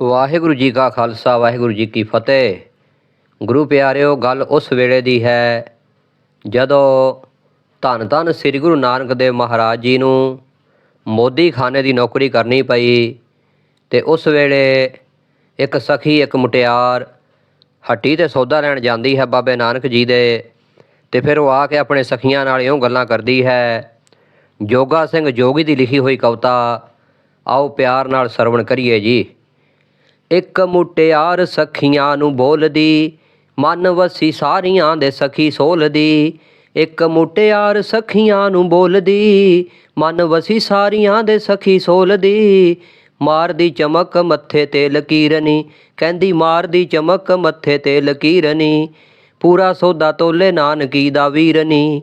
ਵਾਹਿਗੁਰੂ ਜੀ ਕਾ ਖਾਲਸਾ, ਵਾਹਿਗੁਰੂ ਜੀ ਕੀ ਫਤਿਹ। ਗੁਰੂ ਪਿਆਰਿਓ, ਗੱਲ ਉਸ ਵੇਲੇ ਦੀ ਹੈ ਜਦੋਂ ਧੰਨ ਧੰਨ ਸ੍ਰੀ ਗੁਰੂ ਨਾਨਕ ਦੇਵ ਮਹਾਰਾਜ ਜੀ ਨੂੰ ਮੋਦੀ ਖਾਨੇ ਦੀ ਨੌਕਰੀ ਕਰਨੀ ਪਈ ਤੇ ਉਸ ਵੇਲੇ ਇੱਕ ਸਖੀ, ਇੱਕ ਮੁਟਿਆਰ ਹੱਟੀ ਤੇ ਸੌਦਾ ਲੈਣ ਜਾਂਦੀ ਹੈ ਬਾਬੇ ਨਾਨਕ ਜੀ ਦੇ ਤੇ ਫਿਰ ਉਹ ਆ ਕੇ ਆਪਣੇ ਸਖੀਆਂ ਨਾਲ ਇਉਂ ਗੱਲਾਂ ਕਰਦੀ ਹੈ, ਜੋਗਾ ਸਿੰਘ ਜੋਗੀ ਦੀ ਲਿਖੀ ਹੋਈ ਕਵਿਤਾ, ਆਓ ਪਿਆਰ ਨਾਲ ਸਰਵਣ ਕਰੀਏ ਜੀ। ਇੱਕ ਮੁਟਿਆਰ ਸਖੀਆਂ ਨੂੰ ਬੋਲਦੀ, ਮਨ ਵਸੀ ਸਾਰੀਆਂ ਦੇ ਸਖੀ ਸੋਲਦੀ। ਇੱਕ ਮੁਟਿਆਰ ਸਖੀਆਂ ਨੂੰ ਬੋਲਦੀ, ਮਨ ਵਸੀ ਸਾਰੀਆਂ ਦੇ ਸਖੀ ਸੋਲਦੀ। ਮਾਰਦੀ ਚਮਕ ਮੱਥੇ ਤੇ ਲਕੀਰਨੀ, ਕਹਿੰਦੀ ਮਾਰਦੀ ਚਮਕ ਮੱਥੇ ਤੇ ਲਕੀਰਨੀ। ਪੂਰਾ ਸੌਦਾ ਤੋਲੇ ਨਾਨਕੀ ਦਾ ਵੀਰਨੀ,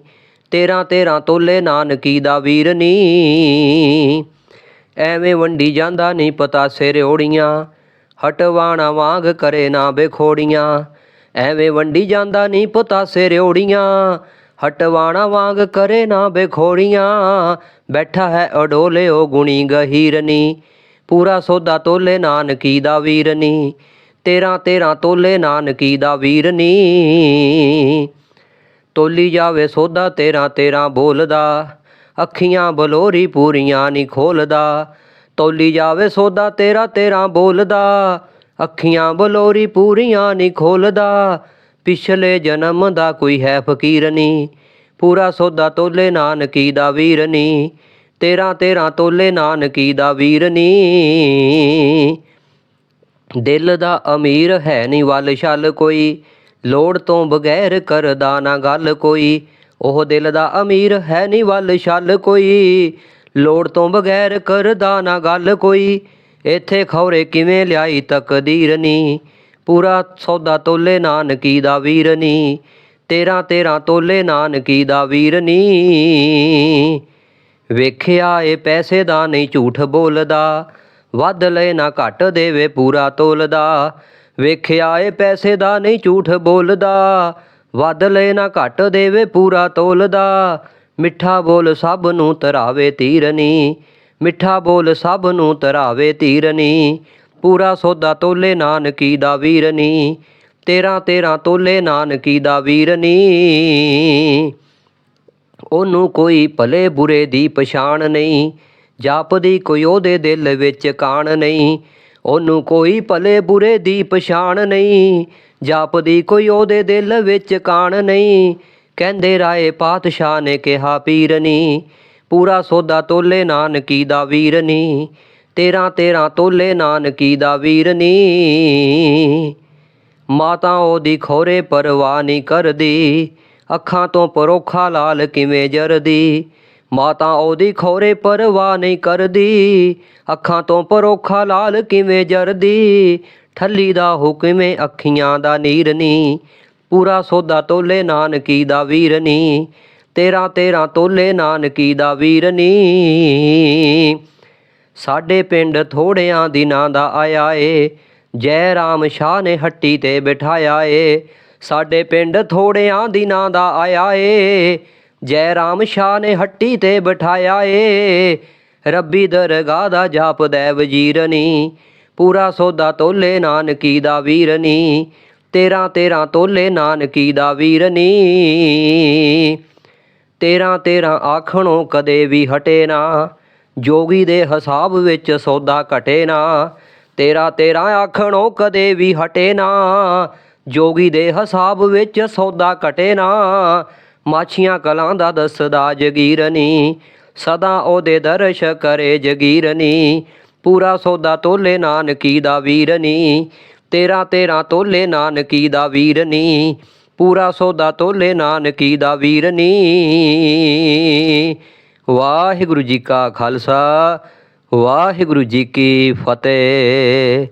ਤੇਰਾਂ ਤੇਰਾਂ ਤੋਲੇ ਨਾਨਕੀ ਦਾ ਵੀਰਨੀ। ਐਵੇਂ ਵੰਡੀ ਜਾਂਦਾ ਨਹੀਂ ਪਤਾ ਸਿਰ ਓੜੀਆਂ ਹਟਵਾਣਾ ਵਾਂਗ ਕਰੇ ਨਾ ਬੇਖੋੜੀਆਂ। ਐਵੇਂ ਵੰਡੀ ਜਾਂਦਾ ਨਹੀਂ ਪਤਾ ਸਿਰ ਓੜੀਆਂ ਹਟਵਾਣਾ ਵਾਂਗ ਕਰੇ ਨਾ ਬੇਖੋੜੀਆਂ। ਬੈਠਾ ਹੈ ਅਡੋਲੇ ਉਹ ਗੁਣੀ ਗਹੀਰਨੀ। ਪੂਰਾ ਸੌਦਾ ਤੋਲੇ ਨਾਨਕੀ ਦਾ ਵੀਰਨੀ। ਤੇਰਾਂ ਤੇਰਾਂ ਤੋਲੇ ਨਾਨਕੀ ਦਾ ਵੀਰਨੀ। ਤੋਲੀ ਜਾਵੇ ਸੋਦਾ ਤੇਰਾ ਤੇਰਾ ਬੋਲਦਾ। ਅੱਖੀਆਂ ਬਲੋਰੀ ਪੂਰੀਆਂ ਨਹੀਂ ਖੋਲਦਾ। ਤੋਲੀ ਜਾਵੇ ਸੋਦਾ ਤੇਰਾ ਤੇਰਾ ਬੋਲਦਾ। ਅੱਖੀਆਂ ਬਲੋਰੀ ਪੂਰੀਆਂ ਨਹੀਂ ਖੋਲਦਾ। ਪਿਛਲੇ ਜਨਮ ਦਾ ਕੋਈ ਹੈ ਫਕੀਰ ਨਹੀਂ ਪੂਰਾ ਸੋਦਾ ਤੋਲੇ ਨਾਨਕੀ ਦਾ ਵੀਰ ਨਹੀਂ ਤੇਰਾ ਤੇਰਾ ਤੋਲੇ ਨਾਨਕੀ ਦਾ ਵੀਰ ਨਹੀਂ ਦਿਲ ਦਾ ਅਮੀਰ ਹੈ ਨਹੀਂ ਵੱਲ ਛਲ ਕੋਈ। ਲੋੜ ਤੋਂ ਬਗੈਰ ਕਰਦਾ ਨਾ ਗੱਲ ਕੋਈ। ਉਹ ਦਿਲ ਦਾ ਅਮੀਰ ਹੈ ਨਹੀਂ ਵੱਲ ਛਲ ਕੋਈ। ਲੋੜ ਤੋਂ ਬਗੈਰ ਕਰਦਾ ਨਾ ਗੱਲ ਕੋਈ। ਇੱਥੇ ਖੌਰੇ ਕਿਵੇਂ ਲਿਆਈ ਤਕਦੀਰ ਨੀ। ਪੂਰਾ ਸੌਦਾ ਤੋਲੇ ਨਾਨਕੀ ਦਾ ਵੀਰ ਨੀ। ਤੇਰਾ ਤੇਰਾ ਤੋਲੇ ਨਾਨਕੀ ਦਾ ਵੀਰ ਨੀ। ਵੇਖਿਆ ਏ ਪੈਸੇ ਦਾ ਨਹੀਂ ਝੂਠ ਬੋਲਦਾ। ਵੱਧ ਲੈ ਨਾ ਘੱਟ ਦੇਵੇ ਪੂਰਾ ਤੋਲਦਾ। ਵੇਖਿਆ ਏ ਪੈਸੇ ਦਾ ਨਹੀਂ ਝੂਠ ਬੋਲਦਾ। ਵੱਧ ਲੈ ਨਾ ਘੱਟ ਦੇਵੇ ਪੂਰਾ ਤੋਲਦਾ। ਮਿੱਠਾ ਬੋਲ ਸਭ ਨੂੰ ਤਰਾਵੇ ਤੀਰਨੀ, ਮਿੱਠਾ ਬੋਲ ਸਭ ਨੂੰ ਤਰਾਵੇ ਤੀਰਨੀ, ਪੂਰਾ ਸੌਦਾ ਤੋਲੇ ਨਾਨਕੀ ਦਾ ਵੀਰਨੀ, ਤੇਰਾ ਤੇਰਾ ਤੋਲੇ ਨਾਨਕੀ ਦਾ ਵੀਰਨੀ। ਉਹਨੂੰ ਕੋਈ ਭਲੇ ਬੁਰੇ ਦੀ ਪਛਾਣ ਨਹੀਂ, ਜਾਪਦੀ ਕੋਈ ਉਹਦੇ ਦਿਲ ਵਿੱਚ ਕਾਣ ਨਹੀਂ, ਉਹਨੂੰ ਕੋਈ ਭਲੇ ਬੁਰੇ ਦੀ ਪਛਾਣ ਨਹੀਂ, ਜਾਪਦੀ ਕੋਈ ਉਹਦੇ ਦਿਲ ਵਿੱਚ ਕਾਣ ਨਹੀਂ ਕਹਿੰਦੇ ਰਾਏ ਪਾਤਸ਼ਾਹ ਨੇ ਕਿਹਾ, ਪੀਰਨੀ, ਪੂਰਾ ਸੌਦਾ ਤੋਲੇ ਨਾਨਕੀ ਦਾ ਵੀਰਨੀ, ਤੇਰਾ ਤੇਰਾ ਤੋਲੇ ਨਾਨਕੀ ਦਾ ਵੀਰਨੀ। ਮਾਤਾ ਉਹਦੀ ਖੋਰੇ ਪਰਵਾਹ ਨਹੀਂ ਕਰਦੀ, ਅੱਖਾਂ ਤੋਂ ਪਰੋਖਾ ਲਾਲ ਕਿਵੇਂ ਜਰਦੀ। ਮਾਤਾ ਉਹਦੀ ਖੋਰੇ ਪਰਵਾਹ ਨਹੀਂ ਕਰਦੀ, ਅੱਖਾਂ ਤੋਂ ਪਰੋਖਾ ਲਾਲ ਕਿਵੇਂ ਜਰਦੀ। ਠੱਲੀ ਦਾ ਹੁਕਮੇ ਅੱਖੀਆਂ ਦਾ ਨੀਰਨੀ ਪੂਰਾ ਸੌਦਾ ਤੋਲੇ ਨਾਨਕੀ ਦਾ ਵੀਰਨੀ ਤੇਰਾ ਤੇਰਾ ਤੋਲੇ ਨਾਨਕੀ ਦਾ ਵੀਰਨੀ ਸਾਡੇ ਪਿੰਡ ਥੋੜਿਆਂ ਦਿਨਾਂ ਦਾ ਆਇਆ ਏ। ਜੈ ਰਾਮ ਸ਼ਾਹ ਨੇ ਹੱਟੀ ਤੇ ਬਿਠਾਇਆ ਏ। ਸਾਡੇ ਪਿੰਡ ਥੋੜਿਆਂ ਦਿਨਾਂ ਦਾ ਆਇਆ ਏ। ਜੈ ਰਾਮ ਸ਼ਾਹ ਨੇ ਹੱਟੀ ਤੇ ਬਿਠਾਇਆ ਏ। ਰੱਬੀ ਦਰਗਾਹ ਦਾ ਜਾਪਦਾ ਵਜ਼ੀਰਨੀ ਪੂਰਾ ਸੌਦਾ ਤੋਲੇ ਨਾਨਕੀ ਦਾ ਵੀਰਨੀ। ਤੇਰਾ ਤੇਰਾ ਤੋਲੇ ਨਾਨਕੀ ਦਾ ਵੀਰਨੀ ਤੇਰਾ ਤੇਰਾ ਆਖਣੋਂ ਕਦੇ ਵੀ ਹਟੇ ਨਾ। ਜੋਗੀ ਦੇ ਹਿਸਾਬ ਵਿੱਚ ਸੌਦਾ ਘਟੇ ਨਾ। ਤੇਰਾ ਤੇਰਾ ਆਖਣੋਂ ਕਦੇ ਵੀ ਹਟੇ ਨਾ। ਜੋਗੀ ਦੇ ਹਿਸਾਬ ਵਿੱਚ ਸੌਦਾ ਘਟੇ ਨਾ। ਮਾਛੀਆਂ ਕਲਾਂ ਦਾ ਦੱਸਦਾ ਜਗੀਰਨੀ ਸਦਾ ਉਹਦੇ ਦਰਸ਼ ਕਰੇ ਜਗੀਰਨੀ ਪੂਰਾ ਸੌਦਾ ਤੋਲੇ ਨਾਨਕੀ ਦਾ ਵੀਰਨੀ ਤੇਰਾ ਤੇਰਾ ਤੋਲੇ ਨਾਨਕੀ ਦਾ ਵੀਰਨੀ ਪੂਰਾ ਸੌਦਾ ਤੋਲੇ ਨਾਨਕੀ ਦਾ ਵੀਰ ਨੀ। ਵਾਹਿਗੁਰੂ ਜੀ ਕਾ ਖਾਲਸਾ, ਵਾਹਿਗੁਰੂ ਜੀ ਕੀ ਫਤਿਹ।